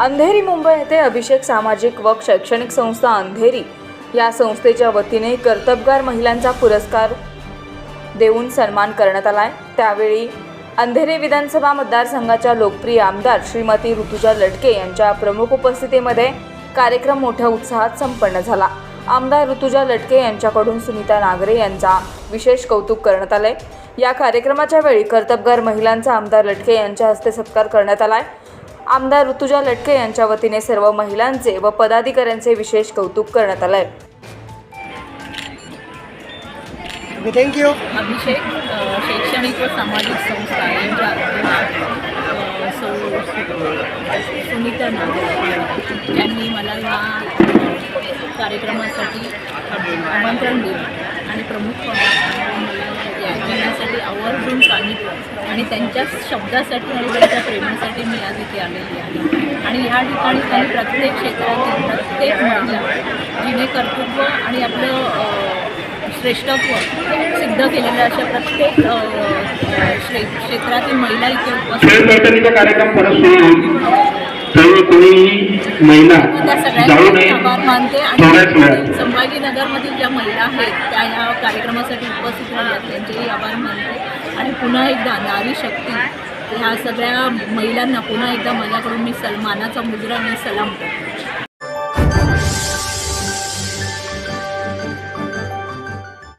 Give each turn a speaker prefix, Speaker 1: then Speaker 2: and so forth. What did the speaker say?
Speaker 1: अंधेरी मुंबई येथे अभिषेक सामाजिक व शैक्षणिक संस्था अंधेरी या संस्थेच्या वतीने कर्तबगार महिलांचा पुरस्कार देऊन सन्मान करण्यात आला आहे. त्यावेळी अंधेरी विधानसभा मतदारसंघाच्या लोकप्रिय आमदार श्रीमती ऋतुजा लटके यांच्या प्रमुख उपस्थितीमध्ये कार्यक्रम मोठ्या उत्साहात संपन्न झाला. आमदार ऋतुजा लटके यांच्याकडून सुनीता नागरे यांचा विशेष कौतुक करण्यात आले या कार्यक्रमाच्या वेळी कर्तबगार महिलांचा आमदार लटके यांच्या हस्ते सत्कार करण्यात आलाय आमदार ऋतुजा लटके यांच्या वतीने सर्व महिलांचे व पदाधिकाऱ्यांचे विशेष कौतुक करण्यात आलंय.
Speaker 2: ओके थँक्यू
Speaker 3: अभिषेक शैक्षणिक व सामाजिक संस्था यांच्या सुनीता नागरे यांनी मला या कार्यक्रमासाठी आमंत्रण दिलं. आणि प्रमुख आवर्जून सांगितलं. आणि त्यांच्या शब्दासाठी आणि त्यांच्या प्रेमासाठी मी आज इथे आलेली आहे. आणि ह्या ठिकाणी त्यांनी प्रत्येक क्षेत्रातील प्रत्येक महिला जिने कर्तृत्व आणि आपलं श्रेष्ठत्व सिद्ध केलेल्या अशा प्रत्येक क्षेत्रातील महिला इथे उपस्थित
Speaker 4: कार्यक्रम
Speaker 3: त्या सगळ्यांचे आभार मानते आणि संभाजीनगरमधील ज्या महिला आहेत त्या ह्या कार्यक्रमासाठी उपस्थित राहिल्यात त्यांचेही आभार मानते. आणि पुन्हा एकदा नारी शक्ती. ह्या सगळ्या महिलांना पुन्हा एकदा माझ्याकडून मी सलमानाचा मुद्रा मी सलाम करते.